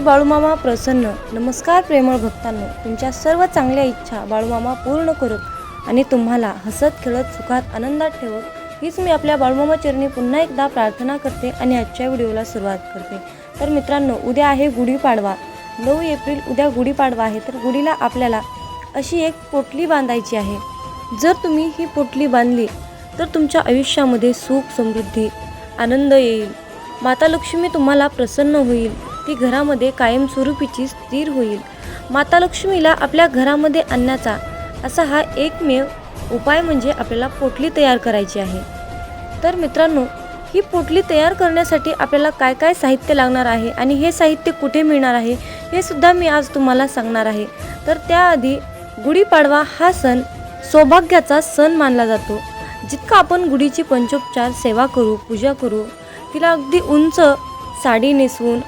बाळूमामा प्रसन्न. नमस्कार प्रेमळ भक्तांनो. तुमच्या सर्व चांगल्या इच्छा बाळूमामा पूर्ण करत आणि तुम्हाला हसत खेळत सुखात आनंदात ठेवत हीच मी आपल्या बाळूमामा चरणी पुन्हा एकदा प्रार्थना करते आणि आजच्या व्हिडिओला सुरुवात करते. तर मित्रांनो उद्या आहे गुढीपाडवा नऊ एप्रिल उद्या गुढीपाडवा आहे. तर गुढीला आपल्याला अशी एक पोटली बांधायची आहे. जर तुम्ही ही पोटली बांधली तर तुमच्या आयुष्यामध्ये सुख समृद्धी आनंद येईल. माता लक्ष्मी तुम्हाला प्रसन्न होईल. ती घरामध्ये कायमस्वरूपीची स्थिर होईल. माता लक्ष्मीला आपल्या घरामध्ये आणण्याचा असा हा एकमेव उपाय म्हणजे आपल्याला पोटली तयार करायची आहे. तर मित्रांनो ही पोटली तयार करण्यासाठी आपल्याला काय काय साहित्य लागणार आहे आणि हे साहित्य कुठे मिळणार आहे हे सुद्धा मी आज तुम्हाला सांगणार आहे. तर त्याआधी गुढीपाडवा हा सण सौभाग्याचा सण मानला जातो. जितका आपण गुढीची पंचोपचार सेवा करू पूजा करू तिला अगदी उंच साडी नेसवून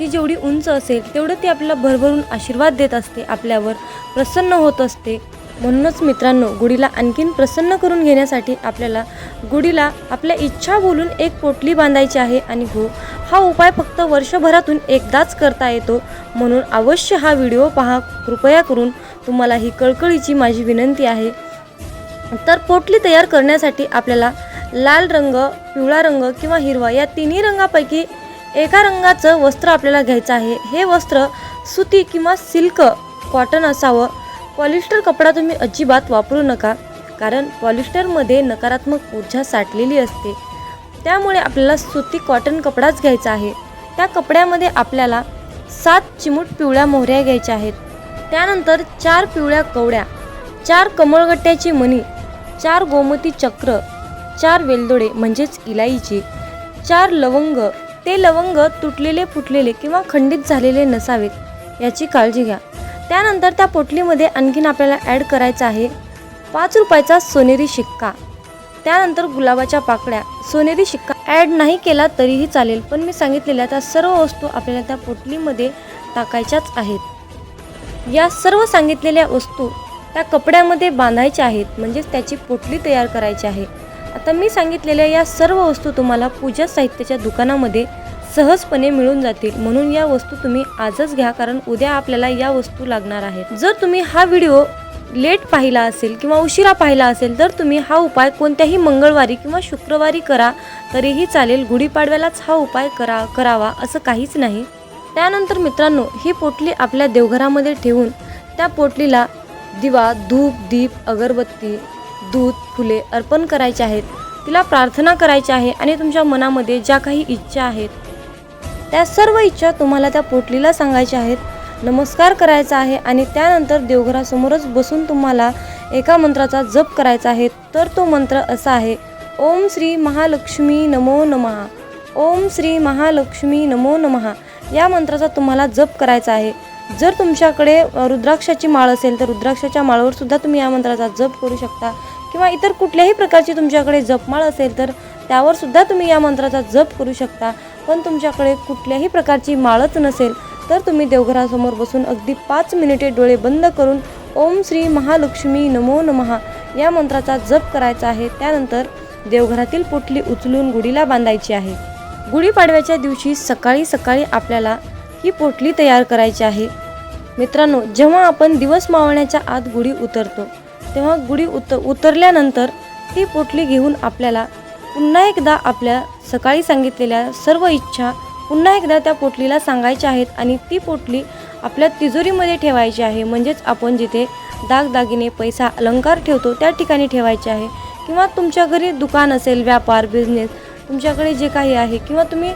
ती जेवढी उंच असेल तेवढं ती आपल्याला भरभरून आशीर्वाद देत असते आपल्यावर प्रसन्न होत असते. म्हणूनच मित्रांनो गुढीला आणखीन प्रसन्न करून घेण्यासाठी आपल्याला गुढीला आपल्या इच्छा बोलून एक पोटली बांधायची आहे आणि हो हा उपाय फक्त वर्षभरातून एकदाच करता येतो. म्हणून अवश्य हा व्हिडिओ पहा. कृपया करून तुम्हाला ही कळकळीची माझी विनंती आहे. तर पोटली तयार करण्यासाठी आपल्याला लाल रंग पिवळा रंग किंवा हिरवा या तिन्ही रंगापैकी एका रंगाचं वस्त्र आपल्याला घ्यायचं आहे. हे वस्त्र सुती किंवा सिल्क कॉटन असावं. पॉलिस्टर कपडा तुम्ही अजिबात वापरू नका कारण पॉलिस्टरमध्ये नकारात्मक ऊर्जा साठलेली असते. त्यामुळे आपल्याला सुती कॉटन कपडाच घ्यायचा आहे. त्या कपड्यामध्ये आपल्याला सात चिमूट पिवळ्या मोहऱ्या घ्यायच्या आहेत. त्यानंतर चार पिवळ्या कवड्या चार कमळगट्ट्याची मणी चार गोमती चक्र चार वेलदोडे म्हणजेच इलायची चार लवंग ते लवंग तुटलेले फुटलेले किंवा खंडित झालेले नसावेत याची काळजी घ्या. त्यानंतर त्या पोटलीमध्ये आणखीन आपल्याला ॲड करायचा आहे पाच रुपयाचा सोनेरी शिक्का. त्यानंतर गुलाबाच्या पाकळ्या. सोनेरी शिक्का ॲड नाही केला तरीही चालेल पण मी सांगितलेल्या त्या सर्व वस्तू आपल्याला त्या पोटलीमध्ये टाकायच्याच आहेत. या सर्व सांगितलेल्या वस्तू त्या कपड्यामध्ये बांधायच्या आहेत म्हणजेच त्याची पोटली तयार करायची आहे. आता मी सांगितलेल्या या सर्व वस्तू तुम्हाला पूजा साहित्याच्या दुकानामध्ये सहजपणे मिळून जातील. म्हणून या वस्तू तुम्ही आजच घ्या कारण उद्या आपल्याला या वस्तू लागणार आहेत. जर तुम्ही हा व्हिडिओ लेट पाहिला असेल किंवा उशिरा पाहिला असेल तर तुम्ही हा उपाय कोणत्याही मंगळवारी किंवा शुक्रवारी करा तरीही चालेल. गुढीपाडव्यालाच हा उपाय करा करावा असं काहीच नाही. त्यानंतर मित्रांनो ही पोटली आपल्या देवघरामध्ये ठेवून त्या पोटलीला दिवा धूप दीप अगरबत्ती दूध फुले अर्पण करायचे आहेत. तिला प्रार्थना करायची आहे आणि तुमच्या मनामध्ये ज्या काही इच्छा आहेत त्या सर्व इच्छा तुम्हाला त्या पोटलीला सांगायच्या आहेत. नमस्कार करायचा आहे आणि त्यानंतर देवघरासमोरच बसून तुम्हाला एका मंत्राचा जप करायचा आहे. तर तो मंत्र असा आहे ओम श्री महालक्ष्मी नमो नमः. ओम श्री महालक्ष्मी नमो नमः. या मंत्राचा तुम्हाला जप करायचा आहे. जर तुमच्याकडे रुद्राक्षाची माळ असेल तर रुद्राक्षाच्या माळवर सुद्धा तुम्ही या मंत्राचा जप करू शकता. किंवा इतर कुठल्याही प्रकारची तुमच्याकडे जपमाळ असेल तर त्यावर सुद्धा तुम्ही या मंत्राचा जप करू शकता. पण तुमच्याकडे कुठल्याही प्रकारची माळच नसेल तर तुम्ही देवघरासमोर बसून अगदी पाच मिनिटे डोळे बंद करून ओम श्री महालक्ष्मी नमो नमः या मंत्राचा जप करायचा आहे. त्यानंतर देवघरातील पोटली उचलून गुढीला बांधायची आहे. गुढीपाडव्याच्या दिवशी सकाळी सकाळी आपल्याला ही पोटली तयार करायची आहे. मित्रांनो जेव्हा आपण दिवस मावळण्याच्या आत गुढी उतरतो तेव्हा गुढी उत उतरल्यानंतर ती पोटली घेऊन आपल्याला पुन्हा एकदा आपल्या सकाळी सांगितलेल्या सर्व इच्छा पुन्हा एकदा त्या पोटलीला सांगायच्या आहेत आणि ती पोटली आपल्या तिजोरीमध्ये ठेवायची आहे. म्हणजेच आपण जिथे दागदागिने पैसा अलंकार ठेवतो त्या ठिकाणी ठेवायचे आहे. किंवा तुमच्या घरी दुकान असेल व्यापार बिझनेस तुमच्याकडे जे काही आहे किंवा तुम्ही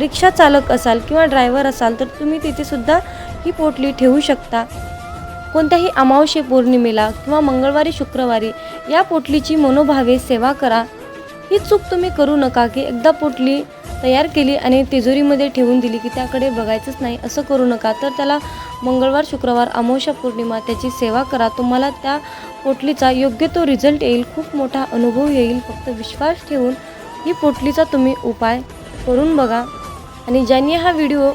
रिक्षा चालक असाल किंवा ड्रायव्हर असाल तर तुम्ही तिथेसुद्धा ही पोटली ठेवू शकता. कोणत्याही अमावस्ये पौर्णिमेला किंवा मंगळवारी शुक्रवारी या पोटलीची मनोभावे सेवा करा. ही चूक तुम्ही करू नका की एकदा पोटली तयार केली आणि तिजोरीमध्ये ठेवून दिली की त्याकडे बघायचंच नाही असं करू नका. तर त्याला मंगळवार शुक्रवार अमावस्या पौर्णिमा त्याची सेवा करा. तुम्हाला त्या पोटलीचा योग्य तो रिझल्ट येईल खूप मोठा अनुभव येईल. फक्त विश्वास ठेवून ही पोटलीचा तुम्ही उपाय करून बघा. आणि ज्यांनी हा व्हिडिओ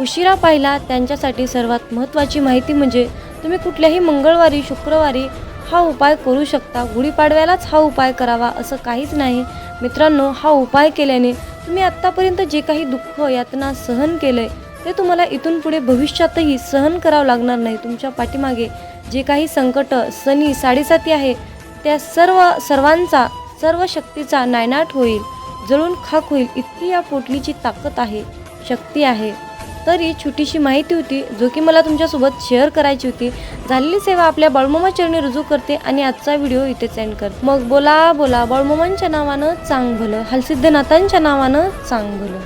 उशिरा पाहिला त्यांच्यासाठी सर्वात महत्त्वाची माहिती म्हणजे तुम्ही कुठल्याही मंगळवारी शुक्रवारी हा उपाय करू शकता. गुढीपाडव्यालाच हा उपाय करावा असं काहीच नाही. मित्रांनो हा उपाय केल्याने तुम्ही आत्तापर्यंत जे काही दुःख यातना सहन केलं आहे ते तुम्हाला इथून पुढे भविष्यातही सहन करावं लागणार नाही. तुमच्या पाठीमागे जे काही संकट सनी साडेसाती आहे त्या सर्व सर्वांचा सर्व शक्तीचा नायनाट होईल. जळून खाक होईल. इतकी या पोटलीची ताकद आहे शक्ती आहे. तर ही छोटीशी माहिती होती जो की मला तुमच्यासोबत शेअर करायची होती. झालेली सेवा आपल्या बाळमामा चरणी रुजू करते आणि आजचा व्हिडिओ इथेच एंड करते. मग बोला बोला बाळमामांच्या नावानं चांग भलं हलसिद्धनाथांच्या नावानं चांग भलं.